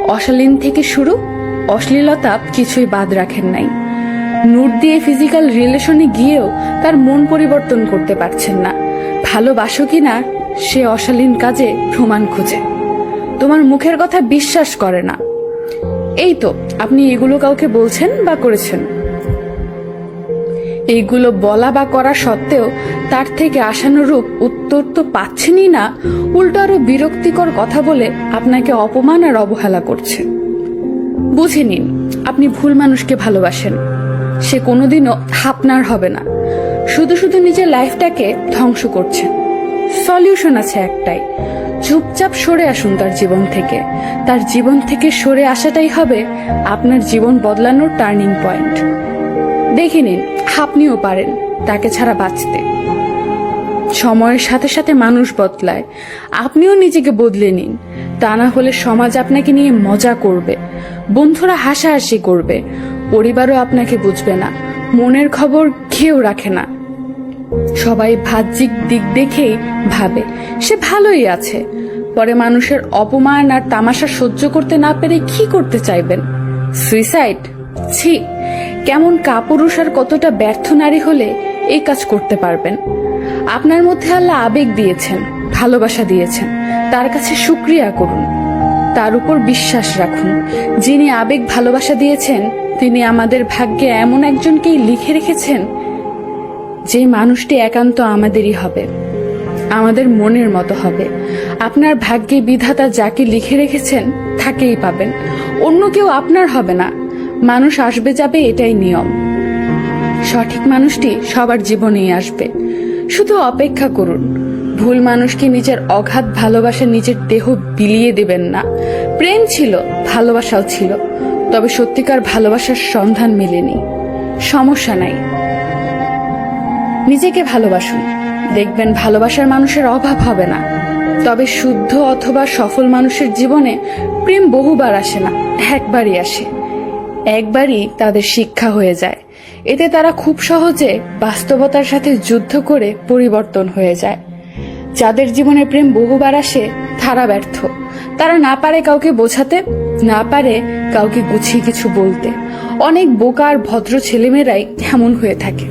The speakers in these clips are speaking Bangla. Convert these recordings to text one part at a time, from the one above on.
অশালীন থেকে শুরু, অশ্লীলতা কিছুই বাদ রাখেন নাই। নোট দিয়ে ফিজিক্যাল রিলেশনে গিয়েও তার মন পরিবর্তন করতে পারছেন না। ভালোবাসো কিনা সে অশালীন কাজে প্রমাণ খুঁজে। তোমার মুখের কথা বিশ্বাস করে না। এই তো, আপনি এগুলো কাউকে বলছেন বা করেছেন? এইগুলো বলা বা করা সত্ত্বেও তার থেকে আশানুরূপ উত্তর তো পাচ্ছেনই না। উল্টো আরও বিরক্তিকর কথা বলে আপনাকে অপমান আর অবহেলা করছে। বুঝে নিন, আপনি ভুল মানুষকে ভালোবাসেন। সে কোনোদিনও আপনার হবে না। শুধু শুধু নিজের লাইফটাকে ধ্বংস করছেন সলিউশন আছে একটাই, চুপচাপ সরে আসুন তার জীবন থেকে। তার জীবন থেকে সরে আসাটাই হবে আপনার জীবন বদলানোর টার্নিং পয়েন্ট। দেখে নিন আপনিও পারেন তাকে ছাড়া বাঁচতে। সময়ের সাথে সাথে মানুষ বদলায়। আপনিও নিজেকে বদলে নিন। তা না হলে সমাজ আপনাকে নিয়ে মজা করবে, বন্ধুরা হাসাহাসি করবে, পরিবারও আপনাকে বুঝবে না, মনের খবর কেউ রাখে না। সবাই বাহ্যিক দিক দেখেই ভাবে, সে ভালোই আছে। পরে মানুষের অপমান আর তামাশা সহ্য করতে না পেরে কি করতে চাইবেন? সুইসাইড ছি। কেমন কাপুরুষ আর কতটা ব্যর্থ নারী হলে এই কাজ করতে পারবেন। আপনার মধ্যে আল্লাহ আবেগ দিয়েছেন, ভালোবাসা দিয়েছেন। তার কাছে শুক্রিয়া করুন। তার উপর বিশ্বাস রাখুন। যিনি আবেগ, ভালোবাসা দিয়েছেন, তিনি আমাদের ভাগ্যে এমন একজনকেই লিখে রেখেছেন, যে মানুষটি একান্ত আমাদেরই হবে, আমাদের মনের মতো হবে। আপনার ভাগ্যে বিধাতা যাকে লিখে রেখেছেন, তাকেই পাবেন। অন্য কেউ আপনার হবে না। মানুষ আসবে যাবে এটাই নিয়ম। সঠিক মানুষটি সবার জীবনেই আসবে। শুধু অপেক্ষা করুন, ভুল মানুষকে নিজের অগাধ ভালোবাসা নিজের দেহ বিলিয়ে দেবেন না। প্রেম ছিল, ভালোবাসাও ছিল, তবে সত্যিকার ভালোবাসার সন্ধান মেলেনি। সমস্যা নাই। নিজেকে ভালোবাসুন। দেখবেন ভালোবাসার মানুষের অভাব হবে না। তবে শুদ্ধ অথবা সফল মানুষের জীবনে প্রেম বহুবার আসে না, একবারই আসে। একবারই তাদের শিক্ষা হয়ে যায়। এতে তারা খুব সহজে বাস্তবতার সাথে যুদ্ধ করে পরিবর্তন হয়ে যায়। যাদের জীবনে প্রেম বহুবার আসে, তারা ব্যর্থ। তারা না পারে কাউকে বোঝাতে, না পারে কাউকে গুছিয়ে কিছু বলতে। অনেক বোকা আর ভদ্র ছেলেমেয়েরাই এমন হয়ে থাকে।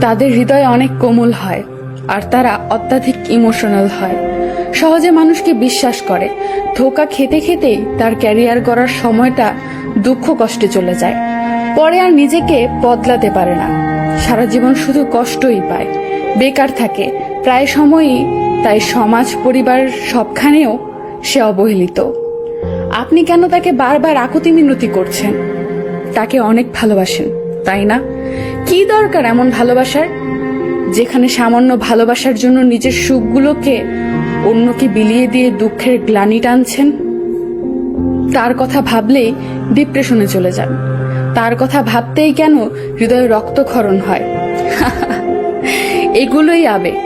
তাদের হৃদয় অনেক কোমল হয়, আর তারা অত্যাধিক ইমোশনাল হয়। সহজে মানুষকে বিশ্বাস করে। ধোকা খেতে খেতেই তার ক্যারিয়ার করার সময়টা দুঃখ কষ্টে চলে যায়। পরে আর নিজেকে বদলাতে পারে না। সারা জীবন শুধু কষ্টই পায়। বেকার থাকে। প্রায় সময়ই তাই সমাজ, পরিবার সবখানেও সে অবহেলিত। আপনি কেন তাকে বারবার আকুতি মিনতি করছেন? তাকে অনেক ভালোবাসেন, তাই না? কি দরকার এমন ভালোবাসার? যেখানে সামান্য ভালোবাসার জন্য নিজের সুখগুলোকে অন্যকে বিলিয়ে দিয়ে দুঃখের গ্লানি টানছেন? তার কথা ভাবলেই ডিপ্রেশনে চলে যান। তার কথা ভাবতেই কেন হৃদয়ে রক্তক্ষরণ হয়? এগুলোই আবেগ,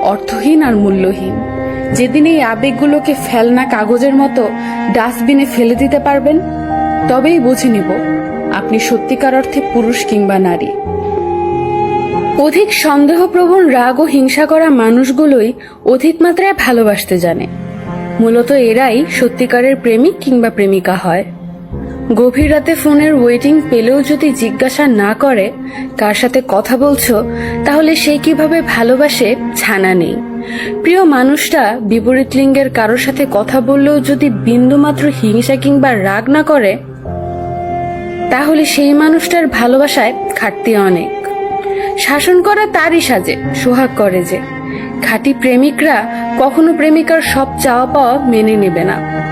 অর্থহীন আর মূল্যহীন। যেদিন এই আবেগগুলোকে ফেলনা কাগজের মতো ডাস্টবিনে ফেলে দিতে পারবেন, তবেই বুঝে নিব আপনি সত্যিকার অর্থে পুরুষ কিংবা নারী। অধিক সন্দেহপ্রবণ রাগ ও হিংসা করা মানুষগুলোই অধিক মাত্রায় ভালোবাসতে জানে। মূলত এরাই সত্যিকারের প্রেমিক কিংবা প্রেমিকা হয়। গভীর রাতে ফোনের ওয়েটিং পেলেও যদি জিজ্ঞাসা না করে, কার সাথে কথা বলছো, তাহলে সে কীভাবে ভালোবাসে ছানা নেই। প্রিয় মানুষটা বিপরীত লিঙ্গের কারোর সাথে কথা বললেও যদি বিন্দুমাত্র হিংসা কিংবা রাগ না করে, তাহলে সেই মানুষটার ভালোবাসায় ঘাটতি অনেক। শাসন করা তারই সাজে, সোহাগ করে যে। খাঁটি প্রেমিকরা কখনো প্রেমিকার সব চাওয়া পাওয়া মেনে নেবে না।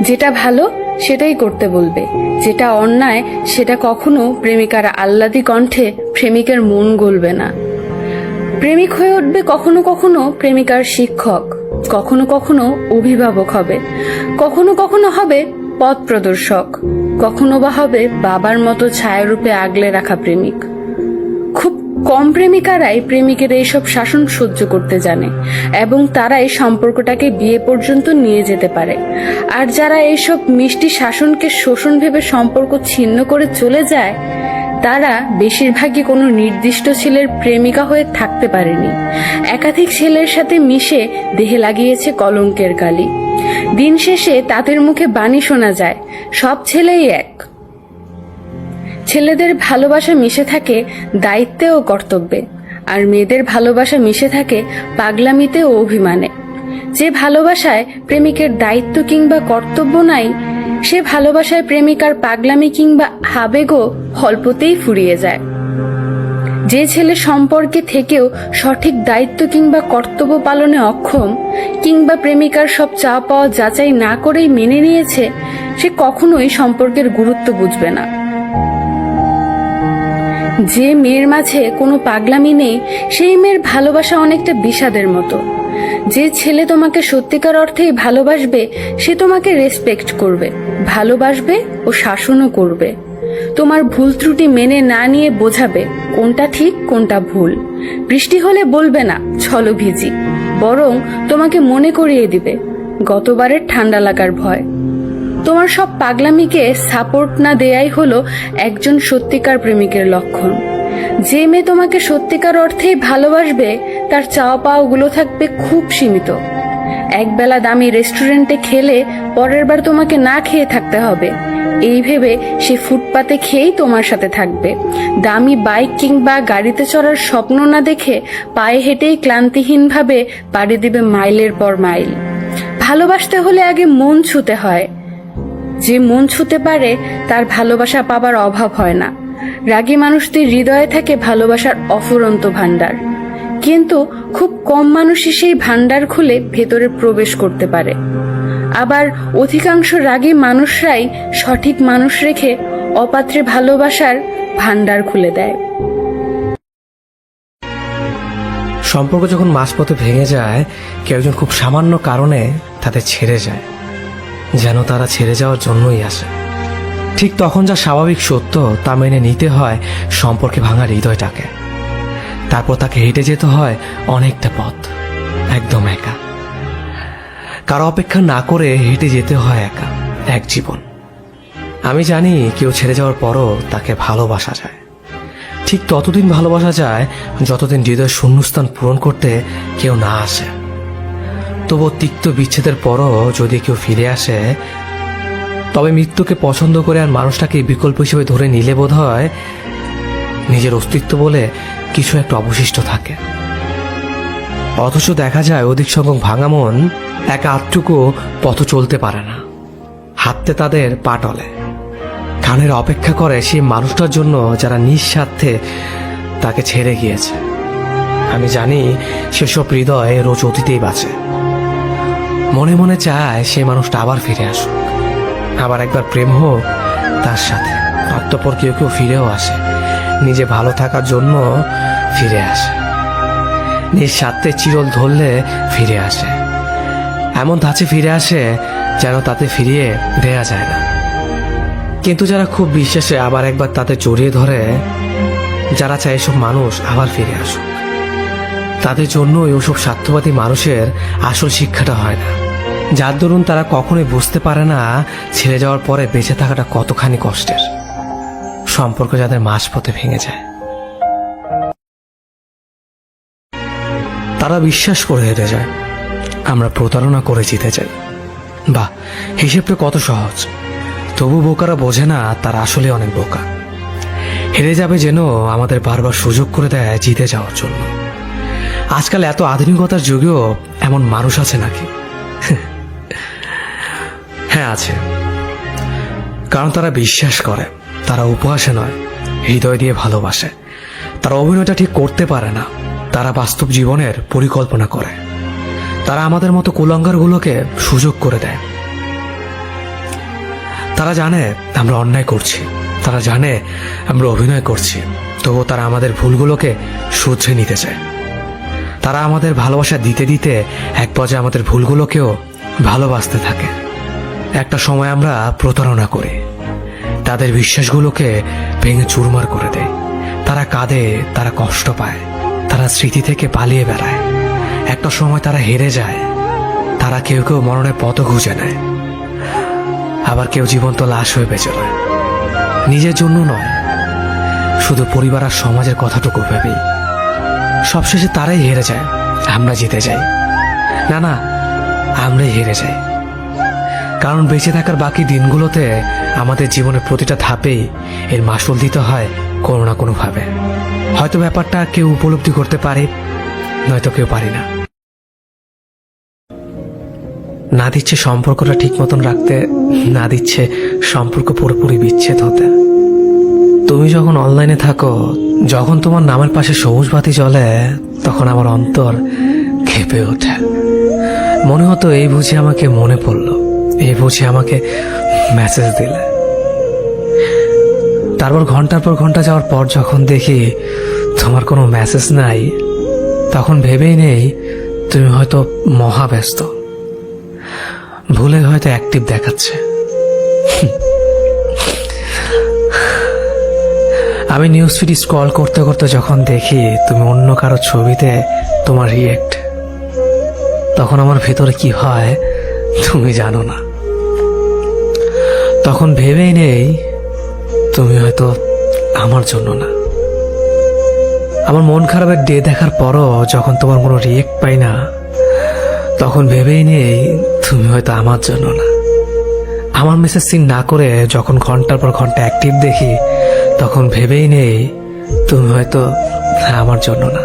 যেটা ভালো, সেটাই করতে বলবে। যেটা অন্যায়, সেটা কখনো প্রেমিকার আহ্লাদি কণ্ঠে প্রেমিকের মন গলবে না। প্রেমিক হয়ে উঠবে কখনো কখনো প্রেমিকার শিক্ষক, কখনো কখনো অভিভাবক হবে, কখনো কখনো হবে পথ প্রদর্শক, কখনো বা হবে বাবার মতো ছায়ারূপে আগলে রাখা প্রেমিক। কম প্রেমিকারাই প্রেমিকের এইসব শাসন সহ্য করতে জানে এবং তারাই সম্পর্কটাকে বিয়ে পর্যন্ত নিয়ে যেতে পারে। আর যারা এইসব মিষ্টি শাসনকে শোষণ ভেবে সম্পর্ক ছিন্ন করে চলে যায়, তারা বেশিরভাগই কোনো নির্দিষ্ট ছেলের প্রেমিকা হয়ে থাকতে পারেনি। একাধিক ছেলের সাথে মিশে দেহে লাগিয়েছে কলঙ্কের কালি দিন শেষে তাদের মুখে বাণী শোনা যায়, সব ছেলেই এক। ছেলেদের ভালোবাসা মিশে থাকে দায়িত্বে ও কর্তব্যে, আর মেয়েদের ভালোবাসা মিশে থাকে পাগলামিতে ও অভিমানে। যে ভালোবাসায় প্রেমিকের দায়িত্ব কিংবা কর্তব্য নাই, সে ভালোবাসায় প্রেমিকার পাগলামি কিংবা আবেগও অল্পতেই ফুরিয়ে যায়। যে ছেলে সম্পর্কে থেকেও সঠিক দায়িত্ব কিংবা কর্তব্য পালনে অক্ষম, কিংবা প্রেমিকার সব চা পাওয়া যাচাই না করেই মেনে নিয়েছে, সে কখনোই সম্পর্কের গুরুত্ব বুঝবে না। যে মেয়ের মাঝে কোনো পাগলামি নেই, সেই মেয়ের ভালোবাসা অনেকটা বিষাদের মতো। যে ছেলে তোমাকে সত্যিকার অর্থেই ভালোবাসবে, সে তোমাকে রেসপেক্ট করবে, ভালোবাসবে ও শাসনও করবে। তোমার ভুল ত্রুটি মেনে না নিয়ে বোঝাবে কোনটা ঠিক, কোনটা ভুল। বৃষ্টি হলে বলবে না, ছলো ভিজি। বরং তোমাকে মনে করিয়ে দিবে, গতবারের ঠান্ডা লাগার ভয়। তোমার সব পাগলামিকে সাপোর্ট না দেয়াই হলো একজন সত্যিকার প্রেমিকের লক্ষণ। যে মেয়ে তোমাকে সত্যিকার অর্থেই ভালোবাসবে, তার চাওয়া পাওয়াগুলো থাকবে খুব সীমিত। একবেলা দামি রেস্টুরেন্টে খেলে পরের বার তোমাকে না খেয়ে থাকতে হবে। এই ভেবে সে ফুটপাতে খেয়েই তোমার সাথে থাকবে। দামি বাইক কিংবা গাড়িতে চড়ার স্বপ্ন না দেখে পায়ে হেঁটেই ক্লান্তিহীনভাবে পাড়ি দিবে মাইলের পর মাইল। ভালোবাসতে হলে আগে মন ছুতে হয়। যে মন ছুতে পারে, তার ভালোবাসা পাবার অভাব হয় না। রাগী মানুষটির হৃদয়ে থাকে ভালোবাসার অফুরন্ত ভাণ্ডার। কিন্তু খুব কম মানুষই সেই ভাণ্ডার খুলে ভেতরে প্রবেশ করতে পারে। আবার অধিকাংশ রাগী মানুষরাই সঠিক মানুষ রেখে অপাত্রে ভালোবাসার ভাণ্ডার খুলে দেয়। সম্পর্ক যখন মাঝপথে ভেঙে যায়, কেউ খুব সামান্য কারণে তাদের ছেড়ে যায়। যেন তারা ছেড়ে যাওয়ার জন্যই আসে। ঠিক তখন যা স্বাভাবিক সত্য, তা মেনে নিতে হয় সম্পর্কে ভাঙা হৃদয়টাকে। তারপর তাকে হেঁটে যেতে হয় অনেকটা পথ, একদম একা। কারও অপেক্ষা না করে হেঁটে যেতে হয় একা, এক জীবন। আমি জানি কেউ ছেড়ে যাওয়ার পরও তাকে ভালোবাসা যায়। ঠিক ততদিন ভালোবাসা যায় যতদিন হৃদয় শূন্যস্থান পূরণ করতে কেউ না আসে। তবু তিক্ত বিচ্ছেদের পরও যদি কেউ ফিরে আসে, তবে মৃত্যুকে পছন্দ করে আর মানুষটাকে বিকল্প হিসেবে ধরে নিলে বোধ হয় নিজের অস্তিত্ব বলে কিছু একটা অবশিষ্ট থাকে। অথচ দেখা যায় অধিক সংখ্যক ভাঙা মন এক আধটুকু পথ চলতে পারে না। হাঁটতে তাদের পা টলে। কানের অপেক্ষা করে সেই মানুষটার জন্য যারা নিঃস্বার্থে তাকে ছেড়ে গিয়েছে। আমি জানি সেসব হৃদয় রোজ অতীতেই বাঁচে। মনে মনে চায় সে মানুষটা আবার ফিরে আসুক। আবার একবার প্রেম হোক তার সাথে। অতঃপর কেউ কেউ ফিরেও আসে। নিজে ভালো থাকার জন্য ফিরে আসে। নিজ স্বার্থে চিরল ধরলে ফিরে আসে। এমন ধাঁচে ফিরে আসে যেন তাতে ফিরিয়ে দেয়া যায় না। কিন্তু যারা খুব বিশ্বাসে আবার একবার তাতে জড়িয়ে ধরে, যারা চায় এসব মানুষ আবার ফিরে আসুক। তাদের জন্য ওসব স্বার্থবাদী মানুষের আসল শিক্ষাটা হয় না। যার দরুন তারা কখনোই বুঝতে পারে না ছেড়ে যাওয়ার পরে বেঁচে থাকাটা কতখানি কষ্টের। সম্পর্ক যাদের মাঝপথে ভেঙে যায়। তারা বিশ্বাস করে হেরে যায়। আমরা প্রতারণা করে জিতে যাই। বাহ, হিসেবটা কত সহজ। তবু বোকারা বোঝে না তারা আসলে অনেক বোকা। হেরে যাবে যেন আমাদের বারবার সুযোগ করে দেয় জিতে যাওয়ার জন্য। আজকাল এত আধুনিকতার যুগেও এমন মানুষ আছে নাকি? হ্যাঁ আছে। কারণ তারা বিশ্বাস করে, তারা উপহাসে নয়, হৃদয় দিয়ে ভালোবাসে। তারা অভিনয়টা ঠিক করতে পারে না, তারা বাস্তব জীবনের পরিকল্পনা করে। তারা আমাদের মতো কুলঙ্গারগুলোকে সুযোগ করে দেয়। তারা জানে আমরা অন্যায় করছি, তারা জানে আমরা অভিনয় করছি, তবুও তারা আমাদের ভুলগুলোকে শুধরে নিতে চায়। তারা আমাদের ভালোবাসা দিতে দিতে এক পর্যায়ে আমাদের ভুলগুলোকেও ভালোবাসতে থাকে। একটা সময় আমরা প্রতারণা করি। তাদের বিশ্বাসগুলোকে ভেঙে চুরমার করে দেয়। তারা কাঁদে, তারা কষ্ট পায়, তারা স্মৃতি থেকে পালিয়ে বেড়ায়। একটা সময় তারা হেরে যায়। তারা কেউ কেউ মরণের পথ খুঁজে নেয়। আবার কেউ জীবন্ত লাশ হয়ে বেঁচে নিজের জন্য নয়, শুধু পরিবার আর সমাজের কথাটুকু ভেবেই। সবশেষে তারাই হেরে যায়। আমরা জিতে যাই। না না, আমরাই হেরে যাই। কারণ বেঁচে থাকার বাকি দিনগুলোতে আমাদের জীবনের প্রতিটা ধাপেই এর মাসুল দিতে হয় কোনো না কোনোভাবে। হয়তো ব্যাপারটা কেউ উপলব্ধি করতে পারে, নয়তো কেউ পারে না। না দিচ্ছে সম্পর্কটা ঠিক মতন রাখতে, না দিচ্ছে সম্পর্ক পুরোপুরি বিচ্ছেদ হতে। তুমি যখন অনলাইনে থাকো যখন তোমার নামের পাশে সবুজ বাতি জ্বলে, তখন আমার অন্তর খেপে ওঠে। মনে হতো এই বুঝি আমাকে মনে পড়ল, এই বুঝি আমাকে মেসেজ দিলে। তারপর ঘণ্টার পর ঘণ্টা যাওয়ার পর যখন দেখি তোমার কোনো মেসেজ নাই, তখন ভেবেই নেই তুমি হয়তো মহাব্যস্ত। ভুলে হয়তো অ্যাক্টিভ দেখাচ্ছে। আমি নিউজ ফিড স্ক্রল করতে করতে যখন দেখি তুমি অন্য কারও ছবিতে তোমার রিয়েক্ট তখন আমার ভেতরে কি হয় তুমি জানো না। তখন ভেবেই নেই তুমি হয়তো আমার জন্য না। আমার মন খারাপের ডে দেখার পরও যখন তোমার কোনো রিয়েক্ট পাই না, তখন ভেবেই নেই তুমি হয়তো আমার জন্য না। আমার মেসেজ সিন না করে যখন ঘণ্টার পর ঘণ্টা অ্যাক্টিভ দেখি, তখন ভেবেই নেই তুমি হয়তো আমার জন্য না।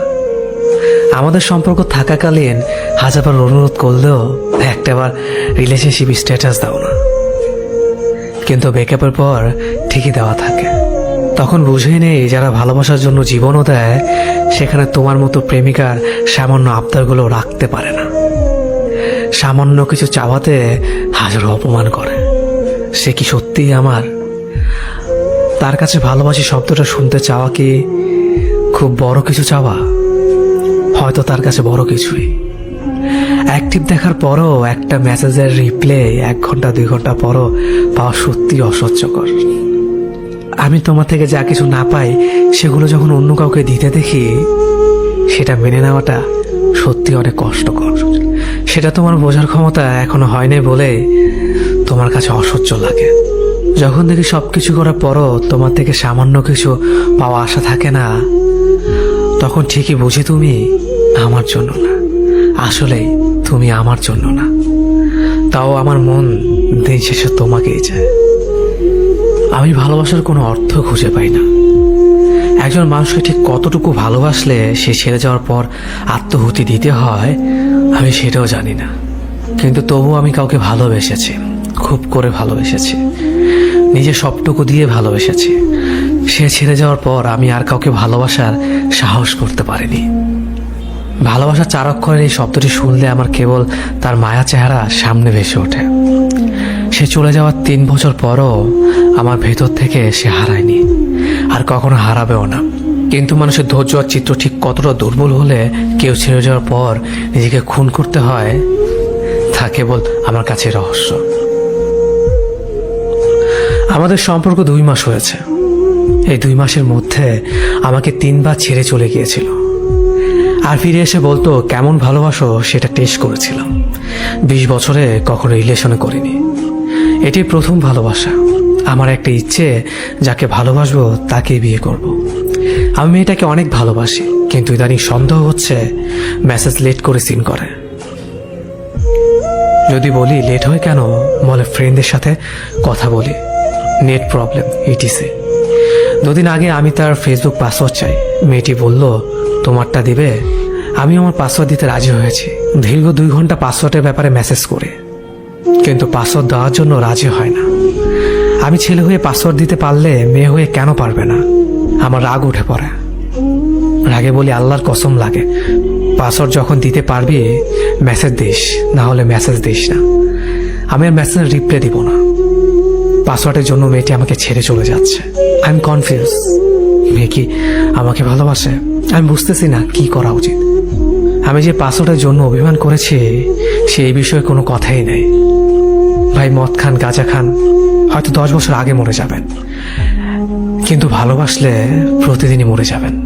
আমাদের সম্পর্ক থাকাকালীন হাজারবার অনুরোধ করলেও একটাবার রিলেশনশিপ স্ট্যাটাস দাও না। কিন্তু ব্রেকআপের পর ঠিকই দেওয়া থাকে। তখন বুঝেই নেই যারা ভালোবাসার জন্য জীবনও দেয়, সেখানে তোমার মতো প্রেমিকার সামান্য আবদারগুলো রাখতে পারে না। সামান্য কিছু চাওয়াতে হাজারো অপমান করে। সে কি সত্যিই আমার? তার কাছে ভালোবাসি শব্দটা শুনতে চাওয়া কি খুব বড় কিছু চাওয়া? হয়তো তার কাছে বড় কিছুই। অ্যাক্টিভ দেখার পরও একটা মেসেজের রিপ্লে এক ঘণ্টা, দুই ঘণ্টা পরও পাওয়া সত্যি অসহ্যকর। আমি তোমার থেকে যা কিছু না পাই, সেগুলো যখন অন্য কাউকে দিতে দেখি, সেটা মেনে নেওয়াটা সত্যি অনেক কষ্টকর। সেটা তোমার বোঝার ক্ষমতা এখনও হয়নি বলে তোমার কাছে অসহ্য লাগে। যখন দেখি সব কিছু করার পরও তোমার থেকে সামান্য কিছু পাওয়া আশা থাকে না, তখন ঠিকই বুঝি তুমি আমার জন্য না। আসলে তুমি আমার জন্য না। তাও আমার মন দিন শেষে তোমাকেই চায়। আমি ভালোবাসার কোনো অর্থ খুঁজে পাই না। একজন মানুষকে ঠিক কতটুকু ভালোবাসলে সে ছেড়ে যাওয়ার পর আত্মহুতি দিতে হয়, আমি সেটাও জানি না। কিন্তু তবু আমি কাউকে ভালোবেসেছি। খুব করে ভালোবেসেছি। নিজের সবটুকু দিয়ে ভালোবেসেছি। সে ছেড়ে যাওয়ার পর আমি আর কাউকে ভালোবাসার সাহস করতে পারিনি। ভালোবাসা চার অক্ষরের এই শব্দটি শুনলে আমার কেবল তার মায়া চেহারা সামনে ভেসে ওঠে। সে চলে যাওয়ার তিন বছর পরও আমার ভেতর থেকে সে হারায়নি, আর কখনো হারাবেও না। কিন্তু মানুষের ধৈর্য আর চিত্র ঠিক কতটা দুর্বল হলে কেউ ছেড়ে যাওয়ার পর নিজেকে খুন করতে হয়, তা কেবল আমার কাছে রহস্য। আমাদের সম্পর্ক দুই মাস হয়েছে। এই দুই মাসের মধ্যে আমাকে তিনবার ছেড়ে চলে গিয়েছিল। আর ফিরে এসে বলতো, কেমন ভালোবাসো সেটা টেস্ট করেছিলাম। বিশ বছরে কখনো রিলেশনে করিনি। এটি প্রথম ভালোবাসা। আমার একটা ইচ্ছে, যাকে ভালোবাসবো তাকে বিয়ে করব। আমি মেয়েটাকে অনেক ভালোবাসি, কিন্তু ইদানিং সন্দেহ হচ্ছে মেসেজ লেট করে সিন করে। যদি বলি লেট হয় কেন? বলে ফ্রেন্ডদের সাথে কথা বলি। নেট প্রবলেম ইটিসি দুদিন আগে আমি তার ফেসবুক পাসওয়ার্ড চাই। মেয়েটি বলল, তোমারটা দিবে? আমি আমার পাসওয়ার্ড দিতে রাজি হয়েছি। দীর্ঘ দুই ঘণ্টা পাসওয়ার্ডের ব্যাপারে মেসেজ করে। কিন্তু পাসওয়ার্ড দেওয়ার জন্য রাজি হয় না। আমি ছেলে হয়ে পাসওয়ার্ড দিতে পারলে মেয়ে হয়ে কেন পারবে না? আমার রাগ উঠে পড়ে। রাগে বলি, আল্লাহর কসম লাগে। পাসওয়ার্ড যখন দিতে পারবি, মেসেজ দিস, না হলে মেসেজ দিস না। আমি আর মেসেজ রিপ্লাই দিব না। পাসওয়ার্ডের জন্য মেয়েটি আমাকে ছেড়ে চলে যাচ্ছে। আই এম কনফিউজ মেয়ে কি আমাকে ভালোবাসে? আমি বুঝতেছি না কি করা উচিত। আমি যে পাসওয়ার্ডের জন্য অভিমান করেছি সেই বিষয়ে কোনো কথাই নেই। ভাই মদ খান, গাঁজা খান, হয়তো দশ বছর আগে মরে যাবেন। কিন্তু ভালোবাসলে প্রতিদিনই মরে যাবেন।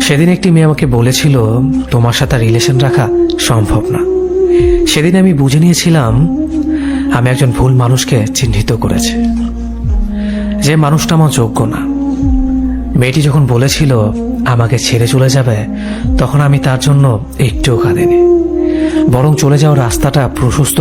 সেদিন একটি মেয়ে আমাকে বলেছিল, তোমার সাথে রিলেশন রাখা সম্ভব না। সেদিন আমি বুঝে নিয়েছিলাম আমি একজন ভুল মানুষকে চিহ্নিত করেছি। যে মানুষটা আমার যোগ্য না। মেয়েটি যখন বলেছিল আমাকে ছেড়ে চলে যাবে, তখন আমি তার জন্য একটুও কাঁদিনি। বরং চলে যাওয়ার রাস্তাটা প্রশস্ত